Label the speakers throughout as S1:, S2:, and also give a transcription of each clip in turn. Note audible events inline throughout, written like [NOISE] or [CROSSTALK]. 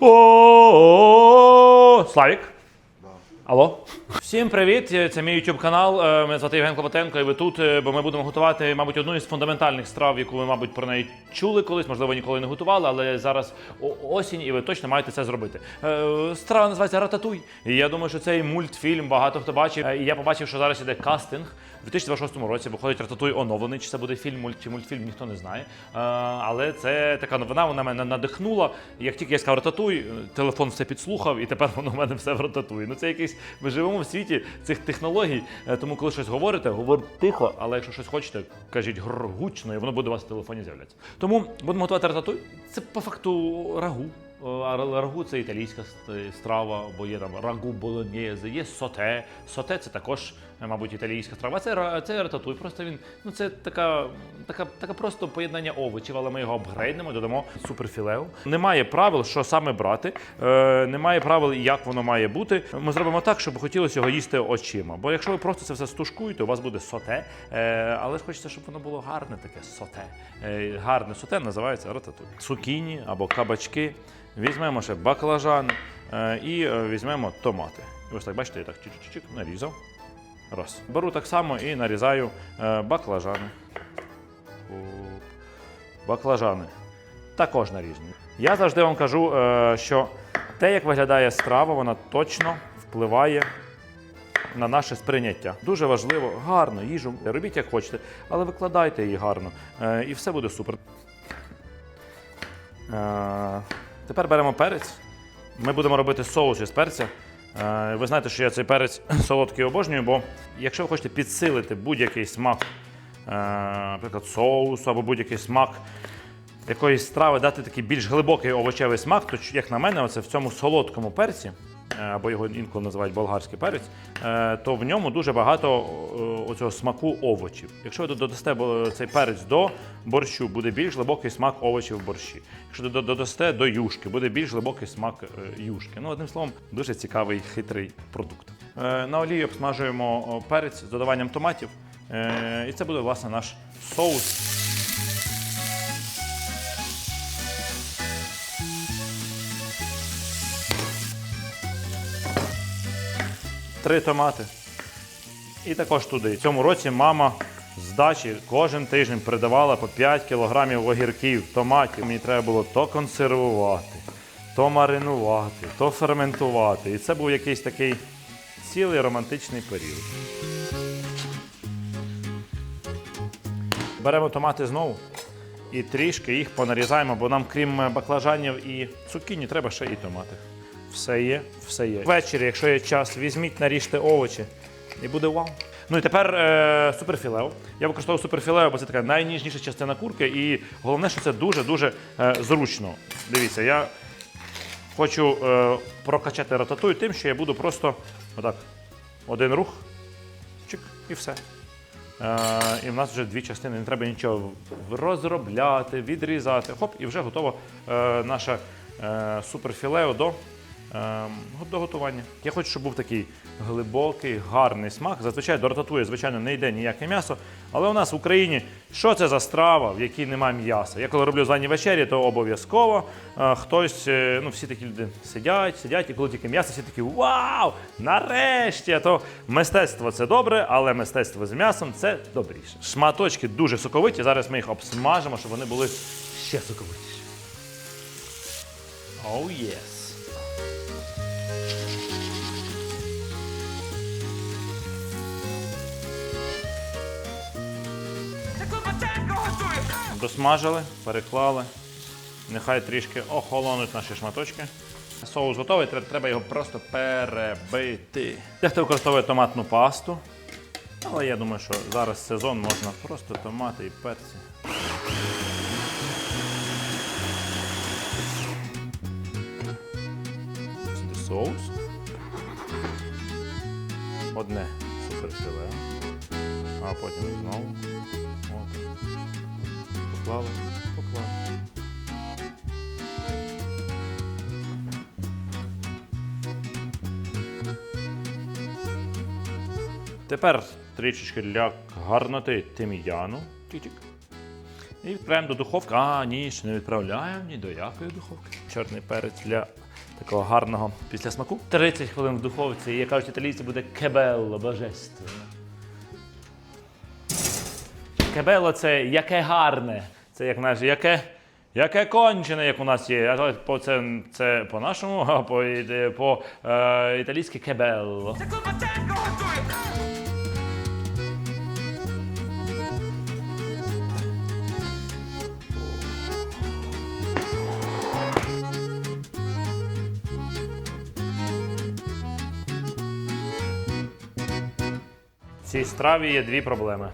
S1: О, Славік. Алло. Всім привіт! Це мій YouTube канал. Е, Мене звати Євген Клопотенко, і ви тут, е, бо ми будемо готувати, мабуть, одну із фундаментальних страв, яку ви, мабуть, про неї чули колись, можливо, ніколи не готували, але зараз осінь, і ви точно маєте це зробити. Е, Страва називається Рататуй. І я думаю, що цей мультфільм багато хто бачив. Е, І я побачив, що зараз іде кастинг. У 2026 році виходить Рататуй оновлений. Чи це буде фільм мульт, чи мультфільм, ніхто не знає. Е, Але це така новина, вона мене надихнула. Як тільки я сказав Рататуй, е, телефон все підслухав, і тепер воно в мене все в Рататуй. Ну це якийсь. Ми живемо в світі цих технологій. е, Тому коли щось говорите, говорите тихо, але якщо щось хочете, кажіть гучно, і воно буде у вас в телефоні з'являтися. Тому будемо готувати рататуй. Це по факту рагу. Е, рагу це італійська страва, бо є там рагу болоньєзе, є соте. Соте це також, е, мабуть, італійська страва. Це, це рататуй. Просто він ну це така, така, така просто поєднання овочів, але ми його обгрейднемо, додамо суперфілео. Немає правил, що саме брати. Е, немає правил, як воно має бути. Ми зробимо так, щоб хотілося його їсти очима. Бо якщо ви просто це все стушкуєте, у вас буде соте. Е, але ж хочеться, щоб воно було гарне таке соте. Е, гарне соте називається рататуй. Цукіні або кабачки. Візьмемо ще баклажан е, і е, візьмемо томати. І ось так, бачите, я так чик-чик-чик нарізав. Раз. Беру так само і нарізаю е, баклажани. Баклажани. Також нарізані. Я завжди вам кажу, що те, як виглядає страва, вона точно впливає на наше сприйняття. Дуже важливо, гарно їжу. Робіть як хочете, але викладайте її гарно. І все буде супер. Тепер беремо перець. Ми будемо робити соус із перця. Е, Ви знаєте, що я цей перець [CLEARS THROAT] солодкий обожнюю, бо якщо ви хочете підсилити будь-який смак, е, наприклад, соусу або будь-який смак якоїсь страви, дати такий більш глибокий овочевий смак, то як на мене, оце в цьому солодкому перці, або його інколи називають болгарський перець, е, то в ньому дуже багато е, оцього смаку овочів. Якщо ви додасте цей перець до борщу, буде більш глибокий смак овочів в борщі. Якщо додасте до юшки, буде більш глибокий смак е, юшки. Ну, одним словом, дуже цікавий хитрий продукт. Е, На олії обсмажуємо перець з додаванням томатів. Е, І це буде власне наш соус. Три томати. І також туди. Цьому році мама з дачі кожен тиждень придавала по 5 кілограмів огірків, томатів. Мені треба було то консервувати, то маринувати, то ферментувати. І це був якийсь такий цілий романтичний період. Беремо томати знову і трішки їх понарізаємо, бо нам, крім баклажанів і цукіні, треба ще і томати. Все є, все є. Ввечері, якщо є час, візьміть, наріжте овочі і буде вау. Ну і тепер е, суперфілео. Я використовую суперфілео, бо це така найніжніша частина курки, і головне, що це дуже-дуже е, зручно. Дивіться, я хочу е, прокачати рататуй тим, що я буду просто отак, один рух, чик, і все. Е, і в нас вже дві частини, не треба нічого розробляти, відрізати. Хоп, і вже готово е, наше е, суперфілео до, до готування. Я хочу, щоб був такий глибокий, гарний смак. Зазвичай до рататуї, звичайно, не йде ніяке м'ясо. Але у нас в Україні що це за страва, в якій немає м'яса? Я коли роблю звані вечері, то обов'язково е, хтось, е, ну всі такі люди сидять, сидять, і коли тільки м'ясо, всі такі вау! Нарешті! То мистецтво це добре, але мистецтво з м'ясом це добріше. Шматочки дуже соковиті. Зараз ми їх обсмажимо, щоб вони були ще соковитіші. Oh!
S2: Це
S1: Досмажили, переклали. Нехай трішки охолонуть наші шматочки. Соус готовий, треба його просто перебити. Дехто використовує томатну пасту. Але я думаю, що зараз сезон можна просто томати і перці. Соус. Одне суперфіле. А потім знову. Поклали, поклали. Тепер трішечки для гарноти тим'яну. І відправляємо до духовки. А, ні, ще не відправляємо ні до якої духовки. Чорний перець для такого гарного після смаку. 30 хвилин в духовці, і, як кажуть італійці, буде кебелло, божественно. Кебело це яке гарне. Це як наше, яке, яке кончене, як у нас є. А то по це, це по-нашому, а по, по е, італійськи кебелло.
S2: Це Клопотенко готує.
S1: В цій страві є дві проблеми.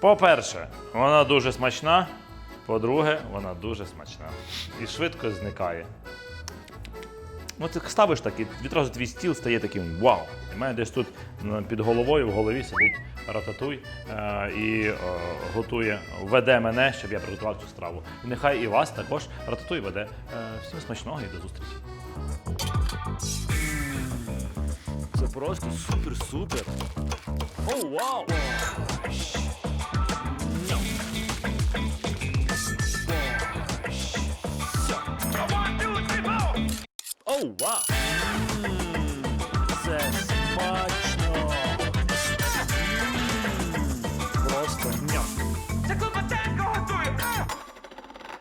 S1: По-перше, вона дуже смачна. По-друге, вона дуже смачна. І швидко зникає. Ну, ти ставиш так, і відразу твій стіл стає таким вау. У мене десь тут під головою в голові сидить рататуй е, і е, готує, веде мене, щоб я приготував цю страву. І нехай і вас також рататуй веде. Е, всім смачного і до зустрічі. Це просто супер-супер. О, вау!
S2: Oh, wow.
S1: Mm, says